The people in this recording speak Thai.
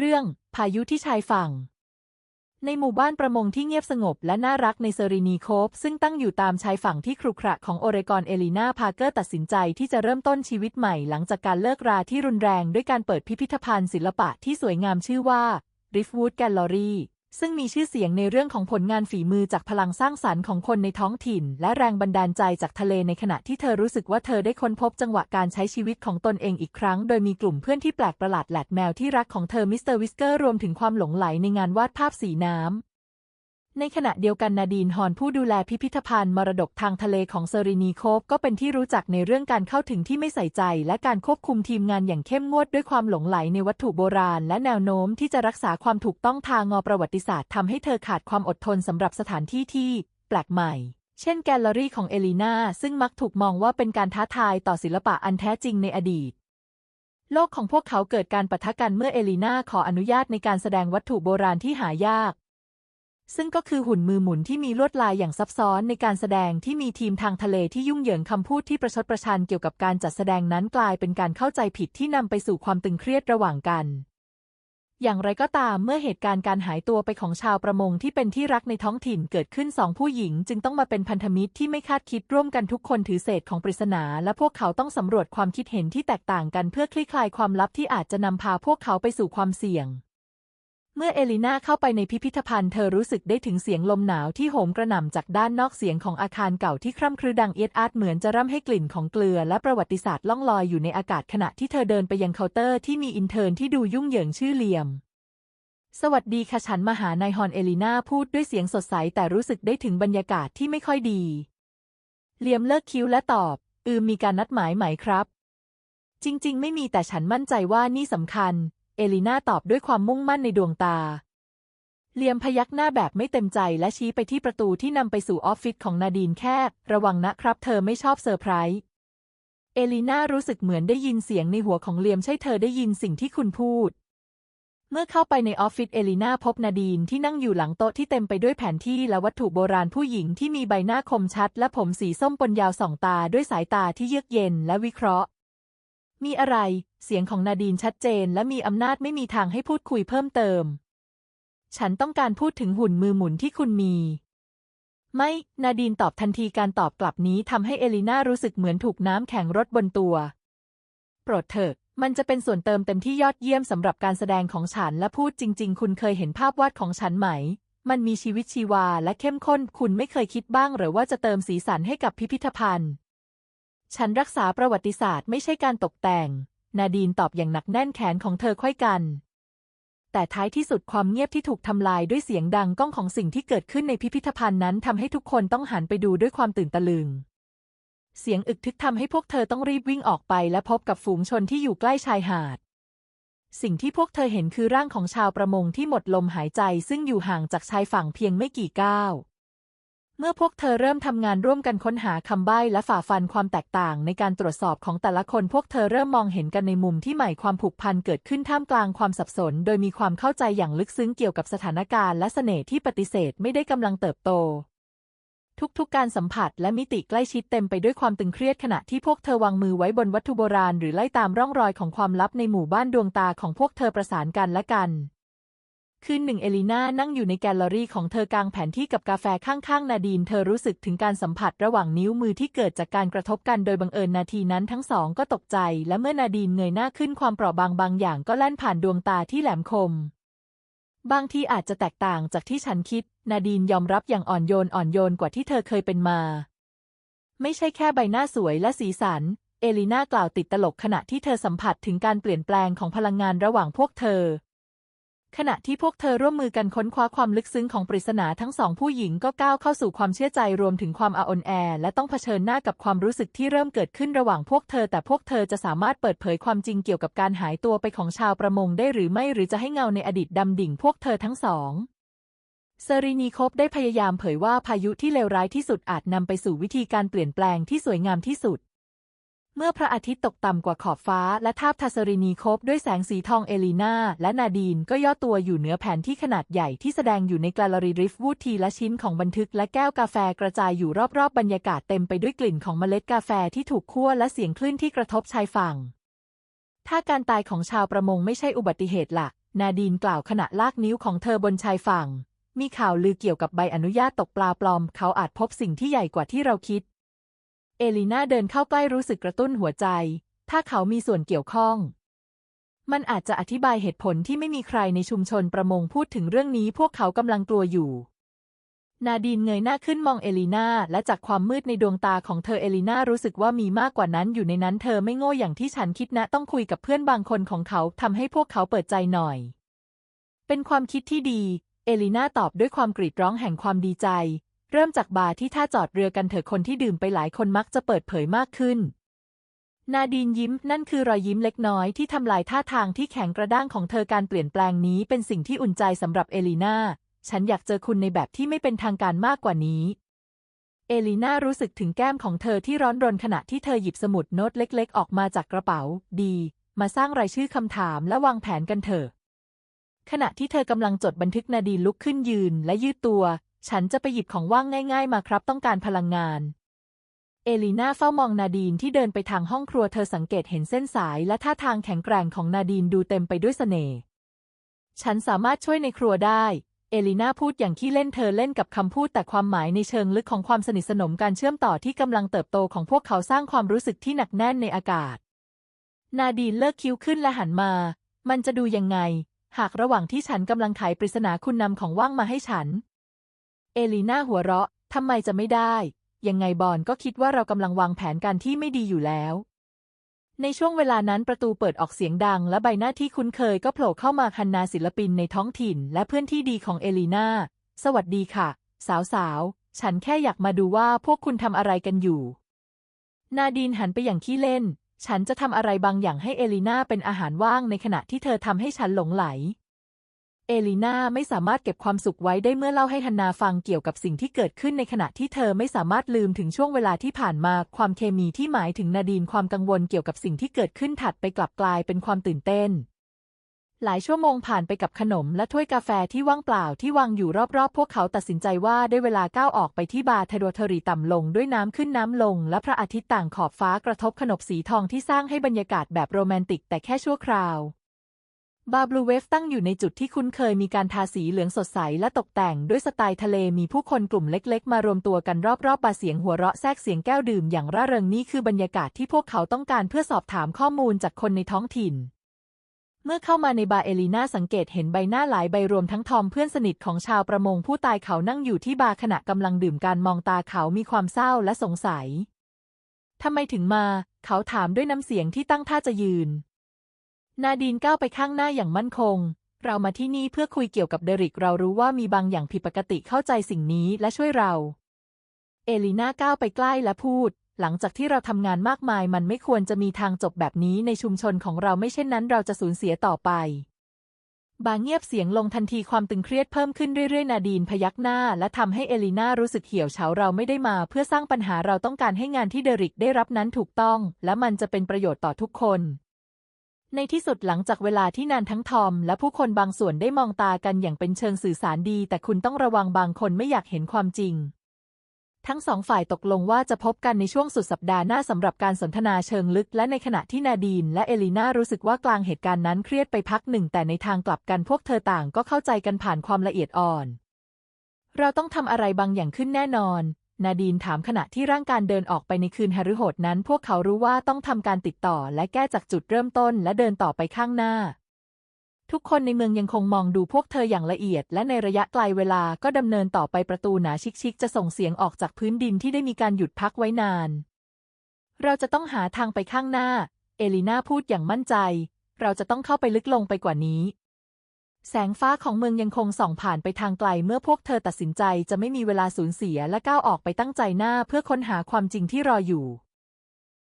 เรื่องพายุที่ชายฝั่ง ในหมู่บ้านประมงที่เงียบสงบและน่ารักในเซอรินีโคฟซึ่งตั้งอยู่ตามชายฝั่งที่ครุขระของโอเรกอนเอลีนาพาร์เกอร์ตัดสินใจที่จะเริ่มต้นชีวิตใหม่หลังจากการเลิกราที่รุนแรงด้วยการเปิดพิพิธภัณฑ์ศิลปะที่สวยงามชื่อว่าริฟวูดแกลเลอรี่ ซึ่งมีชื่อเสียงในเรื่องของผลงานฝีมือจากพลังสร้างสรรค์ของคนในท้องถิ่น และแรงบันดาลใจจากทะเลในขณะที่เธอรู้สึกว่าเธอได้ค้นพบจังหวะการใช้ชีวิตของตนเองอีกครั้ง โดยมีกลุ่มเพื่อนที่แปลกประหลาดแหลดแมวที่รักของเธอมิสเตอร์วิสเกอร์รวมถึงความหลงไหลในงานวาดภาพสีน้ำ ในขณะเดียวกันนาดีนฮอนผู้ดูแลพิพิธภัณฑ์มรดกทางทะเลของเซรินีโคฟก็เป็นที่รู้จักในเรื่องการเข้าถึงที่ไม่ใส่ใจ และการควบคุมทีมงานอย่างเข้มงวดด้วยความหลงไหลในวัตถุโบราณ และแนวโน้มที่จะรักษาความถูกต้องทางงอประวัติศาสตร์ทำให้เธอขาดความอดทนสำหรับสถานที่ที่ แปลกใหม่ เช่นแกลเลอรี่ของเอลีนาซึ่งมักถูกมองว่าเป็นการท้าทายต่อศิลปะอันแท้จริงในอดีตโลกของพวกเขาเกิดการปะทะกันเมื่อเอลีนาขออนุญาตในการแสดงวัตถุโบราณที่หายาก ซึ่งก็คือหุ่นมือหมุนที่มีลวดลายอย่างซับซ้อนในการแสดงที่มีทีมทางทะเลที่ยุ่งเหยิงคำพูดที่ประชดประชันเกี่ยวกับการจัดแสดงนั้นกลายเป็นการเข้าใจผิดที่นำไปสู่ความตึงเครียดระหว่างกัน อย่างไรก็ตามเมื่อเหตุการณ์การหายตัวไปของชาวประมงที่เป็นที่รักในท้องถิ่นเกิดขึ้นสองผู้หญิง จึงต้องมาเป็นพันธมิตรที่ไม่คาดคิดร่วมกันทุกคนถือเศษของปริศนา และพวกเขาต้องสำรวจความคิดเห็นที่แตกต่างกันเพื่อคลี่คลายความลับที่อาจจะนำพาพวกเขาไปสู่ความเสี่ยง เมื่อเอลิน่าเข้าไปในพิพิธภัณฑ์เธอรู้สึกได้ถึงเสียงลมหนาวที่โหมกระหน่ำจากด้านนอกเสียงของอาคารเก่าที่คร่ำครึดังเอียดอาร์ตเหมือนจะร่ำให้กลิ่นของเกลือและประวัติศาสตร์ล่องลอยอยู่ในอากาศขณะที่เธอเดินไปยังเคาน์เตอร์ที่มีอินเทอร์นที่ดูยุ่งเหยิงชื่อเลียม สวัสดีค่ะฉันมาหานายฮอนเอลิน่าพูดด้วยเสียงสดใสแต่รู้สึกได้ถึงบรรยากาศที่ไม่ค่อยดีเลียมเลิกคิ้วและตอบ อืมมีการนัดหมายไหมครับ จริง ๆ ไม่มีแต่ฉันมั่นใจว่านี่สำคัญ เอลิน่าตอบด้วยความมุ่งมั่นในดวงตา เลียมพยักหน้าแบบไม่เต็มใจและชี้ไปที่ประตูที่นำไปสู่ออฟฟิศของนาดีนแคบ ระวังนะครับเธอไม่ชอบเซอร์ไพรส์ เอลิน่ารู้สึกเหมือนได้ยินเสียงในหัวของเลียมใช่เธอได้ยินสิ่งที่คุณพูด เมื่อเข้าไปในออฟฟิศเอลิน่าพบนาดีนที่นั่งอยู่หลังโต๊ะที่เต็มไปด้วยแผนที่และวัตถุโบราณผู้หญิงที่มีใบหน้าคมชัด และผมสีส้มปนยาวสองตาด้วยสายตาที่เยือกเย็นและวิเคราะห์มีอะไรเสียงของนาดีนชัดเจนและมีอำนาจไม่มีทางให้พูดคุยเพิ่มเติม ฉันต้องการพูดถึงหุ่นมือหมุนที่คุณมี ไม่ นาดีนตอบทันทีการตอบกลับนี้ทำให้เอลิน่ารู้สึกเหมือนถูกน้ำแข็งรดบนตัว โปรดเถิดมันจะเป็นส่วนเติมเต็มที่ยอดเยี่ยมสำหรับการแสดงของฉันและพูดจริง ๆ คุณเคยเห็นภาพวาดของฉันไหม มันมีชีวิตชีวาและเข้มข้น คุณไม่เคยคิดบ้างหรือว่าจะเติมสีสันให้กับพิพิธภัณฑ์ ฉันรักษาประวัติศาสตร์ไม่ใช่การตกแต่ง นาดีนตอบอย่างหนักแน่นแขนของเธอค่อยกัน แต่ท้ายที่สุดความเงียบที่ถูกทำลายด้วยเสียงดังก้องของสิ่งที่เกิดขึ้นในพิพิธภัณฑ์นั้นทำให้ทุกคนต้องหันไปดูด้วยความตื่นตะลึง เสียงอึกทึกทำให้พวกเธอต้องรีบวิ่งออกไปและพบกับฝูงชนที่อยู่ใกล้ชายหาด สิ่งที่พวกเธอเห็นคือร่างของชาวประมงที่หมดลมหายใจซึ่งอยู่ห่างจากชายฝั่งเพียงไม่กี่ก้าว เมื่อพวกเธอเริ่มทำงานร่วมกันค้นหาคำใบ้และฝ่าฟันความแตกต่างในการตรวจสอบของแต่ละคนพวกเธอเริ่มมองเห็นกันในมุมที่ใหม่ความผูกพันเกิดขึ้นท่ามกลางความสับสน โดยมีความเข้าใจอย่างลึกซึ้งเกี่ยวกับสถานการณ์และเสน่ห์ที่ปฏิเสธไม่ได้กำลังเติบโต ทุกๆการสัมผัสและมิติใกล้ชิดเต็มไปด้วยความตึงเครียดขณะที่พวกเธอวางมือไว้บนวัตถุโบราณ หรือไล่ตามร่องรอยของความลับในหมู่บ้านดวงตาของพวกเธอประสานกันและกัน คืนหนึ่งเอลิน่านั่งอยู่ในแกลเลอรี่ของเธอกลางแผนที่กับกาแฟข้างๆ นาดีน เธอรู้สึกถึงการสัมผัสระหว่างนิ้วมือที่เกิดจากการกระทบกันโดยบังเอิญนาทีนั้นทั้งสองก็ตกใจ และเมื่อนาดีนเงยหน้าขึ้นความเปราะบางบางอย่างก็แล่นผ่านดวงตาที่แหลมคม บางทีอาจจะแตกต่างจากที่ฉันคิด นาดีนยอมรับอย่างอ่อนโยนอ่อนโยนกว่าที่เธอเคยเป็นมา ไม่ใช่แค่ใบหน้าสวยและสีสัน เอลิน่ากล่าวติดตลกขณะที่เธอสัมผัสถึงการเปลี่ยนแปลงของพลังงานระหว่างพวกเธอ ขณะที่พวกเธอร่วมมือกันค้นคว้าความลึกซึ้งของปริศนาทั้งสองผู้หญิงก็ก้าวเข้าสู่ความเชื่อใจรวมถึงความอาอนแอ และต้องเผชิญหน้ากับความรู้สึกที่เริ่มเกิดขึ้นระหว่างพวกเธอ แต่พวกเธอจะสามารถเปิดเผยความจริงเกี่ยวกับการหายตัวไปของชาวประมงได้หรือไม่หรือจะให้เงาในอดีตดำดิ่งพวกเธอทั้งสองเซรีนีคบได้พยายามเผยว่าพายุที่เลวร้ายที่สุดอาจนำไปสู่วิธีการเปลี่ยนแปลงที่สวยงามที่สุด เมื่อพระอาทิตย์ตกต่ำกว่าขอบฟ้า และทาบทาสรินีคบด้วยแสงสีทองเอลีนาและนาดีนก็ย่อตัวอยู่เหนือแผนที่ขนาดใหญ่ที่แสดงอยู่ในแกลเลอรี่ริฟวูดทีละชิ้นของบันทึกและแก้วกาแฟกระจายอยู่รอบๆบรรยากาศเต็มไปด้วยกลิ่นของเมล็ดกาแฟที่ถูกคั่วและเสียงคลื่นที่กระทบชายฝั่ง ถ้าการตายของชาวประมงไม่ใช่อุบัติเหตุหลัก นาดีนกล่าวขณะลากนิ้วของเธอบนชายฝั่ง มีข่าวลือเกี่ยวกับใบอนุญาตตกปลาปลอม เขาอาจพบสิ่งที่ใหญ่กว่าที่เราคิด เอลีน่าเดินเข้าใกล้รู้สึกกระตุ้นหัวใจ ถ้าเขามีส่วนเกี่ยวข้อง มันอาจจะอธิบายเหตุผลที่ไม่มีใครในชุมชนประมงพูดถึงเรื่องนี้พวกเขากำลังกลัวอยู่ นาดีนเงยหน้าขึ้นมองเอลีนาและจากความมืดในดวงตาของเธอเอลีนารู้สึกว่ามีมากกว่านั้นอยู่ในนั้นเธอไม่โง่อย่างที่ฉันคิดนะต้องคุยกับเพื่อนบางคนของเขาทำให้พวกเขาเปิดใจหน่อย เป็นความคิดที่ดี เอลีนาตอบด้วยความกรีดร้องแห่งความดีใจ เริ่มจากบาร์ที่ท่าจอดเรือกันเถอะคนที่ดื่มไปหลายคนมักจะเปิดเผยมากขึ้น นาดีนยิ้มนั่นคือรอยยิ้มเล็กน้อยที่ทำลายท่าทางที่แข็งกระด้างของเธอการเปลี่ยนแปลงนี้เป็นสิ่งที่อุ่นใจสำหรับเอลีนาฉันอยากเจอคุณในแบบที่ไม่เป็นทางการมากกว่านี้ เอลีนารู้สึกถึงแก้มของเธอที่ร้อนรนขณะที่เธอหยิบสมุดโน้ตเล็ก ๆ ออกมาจากกระเป๋า ดี มาสร้างรายชื่อคำถามและวางแผนกันเถอะขณะที่เธอกำลังจดบันทึกนาดีนลุกขึ้นยืนและยืดตัว ฉันจะไปหยิบของว่างง่าย ๆ มาครับต้องการพลังงาน เอลีนาเฝ้ามองนาดีนที่เดินไปทางห้องครัวเธอสังเกตเห็นเส้นสายและท่าทางแข็งแกร่งของนาดีนดูเต็มไปด้วยเสน่ห์ฉันสามารถช่วยในครัวได้ เอลีนาพูดอย่างที่เล่นเธอเล่นกับคำพูดแต่ความหมายในเชิงลึกของความสนิทสนมการเชื่อมต่อที่กำลังเติบโตของพวกเขาสร้างความรู้สึกที่หนักแน่นในอากาศ นาดีนเลิกคิ้วขึ้นและหันมา มันจะดูยังไง หากระหว่างที่ฉันกำลังไขปริศนาคุณนำของว่างมาให้ฉัน เอลีนาหัวเราะ ทำไมจะไม่ได้ ยังไงบอนก็คิดว่าเรากำลังวางแผนการที่ไม่ดีอยู่แล้ว ในช่วงเวลานั้นประตูเปิดออกเสียงดัง และใบหน้าที่คุ้นเคยก็โผล่เข้ามาคันนาศิลปินในท้องถิ่น และเพื่อนที่ดีของเอลีนาสวัสดีค่ะ สาวๆฉันแค่อยากมาดูว่าพวกคุณทำอะไรกันอยู่ นาดีนหันไปอย่างขี้เล่น ฉันจะทำอะไรบางอย่างให้เอลีนาเป็นอาหารว่างในขณะที่เธอทำให้ฉันหลงไหล เอลีนาไม่สามารถเก็บความสุขไว้ได้เมื่อเล่าให้ฮันนาฟังเกี่ยวกับสิ่งที่เกิดขึ้นในขณะที่เธอไม่สามารถลืมถึงช่วงเวลาที่ผ่านมา ความเคมีที่หมายถึงนาดีนความกังวลเกี่ยวกับสิ่งที่เกิดขึ้นถัดไปกลับกลายเป็นความตื่นเต้น หลายชั่วโมงผ่านไปกับขนมและถ้วยกาแฟที่ว่างเปล่าที่วางอยู่รอบๆ พวกเขาตัดสินใจว่าได้เวลาก้าวออกไปที่บาร์เทโดเทอรีต่ำลงด้วยน้ำขึ้นน้ำลง และพระอาทิตย์ต่างขอบฟ้ากระทบขนบสีทองที่สร้างให้บรรยากาศแบบโรแมนติกแต่แค่ชั่วคราว บาร์บลูเวฟตั้งอยู่ในจุดที่คุ้นเคยมีการทาสีเหลืองสดใสและตกแต่งด้วยสไตล์ทะเลมีผู้คนกลุ่มเล็กๆ มารวมตัวกันรอบๆบาร์เสียงหัวเราะแทรกเสียงแก้วดื่มอย่างร่าเริงนี่คือบรรยากาศที่พวกเขาต้องการเพื่อสอบถามข้อมูลจากคนในท้องถิ่น เมื่อเข้ามาในบาร์เอลีนาสังเกตเห็นใบหน้าหลายใบรวมทั้งทอมเพื่อนสนิทของชาวประมงผู้ตายเขานั่งอยู่ที่บาร์ขณะกำลังดื่มการมองตาเขามีความเศร้าและสงสัยทำไมถึงมา เขาถามด้วยน้ำเสียงที่ตั้งท่าจะยืน นาดีนก้าวไปข้างหน้าอย่างมั่นคง เรามาที่นี่เพื่อคุยเกี่ยวกับเดริก เรารู้ว่ามีบางอย่างผิดปกติเข้าใจสิ่งนี้และช่วยเรา เอลีนาก้าวไปใกล้และพูด หลังจากที่เราทำงานมากมาย มันไม่ควรจะมีทางจบแบบนี้ในชุมชนของเราไม่เช่นนั้น เราจะสูญเสียต่อไป บางเงียบเสียงลงทันทีความตึงเครียดเพิ่มขึ้นเรื่อยๆ นาดีนพยักหน้า และทำให้เอลีนารู้สึกเหี่ยวเฉาเราไม่ได้มาเพื่อสร้างปัญหาเราต้องการให้งานที่เดริกได้รับนั้นถูกต้อง และมันจะเป็นประโยชน์ต่อทุกคน ในที่สุดหลังจากเวลาที่นานทั้งทอม และผู้คนบางส่วนได้มองตากันอย่างเป็นเชิงสื่อสารดี แต่คุณต้องระวังบางคนไม่อยากเห็นความจริง ทั้งสองฝ่ายตกลงว่าจะพบกันในช่วงสุดสัปดาห์หน้าสำหรับการสนทนาเชิงลึก และในขณะที่นาดีนและเอลีน่ารู้สึกว่ากลางเหตุการณ์นั้นเครียดไปพักหนึ่ง แต่ในทางกลับกันพวกเธอต่างก็เข้าใจกันผ่านความละเอียดอ่อน เราต้องทำอะไรบางอย่างขึ้นแน่นอน นาดีนถามขณะที่ร่างการเดินออกไปในคืนฮารุโหดนั้น พวกเขารู้ว่าต้องทำการติดต่อและแก้จากจุดเริ่มต้นและเดินต่อไปข้างหน้า ทุกคนในเมืองยังคงมองดูพวกเธออย่างละเอียด และในระยะไกลเวลาก็ดำเนินต่อไปประตูหนาชิกๆ จะส่งเสียงออกจากพื้นดินที่ได้มีการหยุดพักไว้นาน เราจะต้องหาทางไปข้างหน้า เอลีนาพูดอย่างมั่นใจ เราจะต้องเข้าไปลึกลงไปกว่านี้ แสงฟ้าของเมืองยังคงส่องผ่านไปทางไกลเมื่อพวกเธอตัดสินใจจะไม่มีเวลาสูญเสียและก้าวออกไปตั้งใจหน้าเพื่อค้นหาความจริงที่รออยู่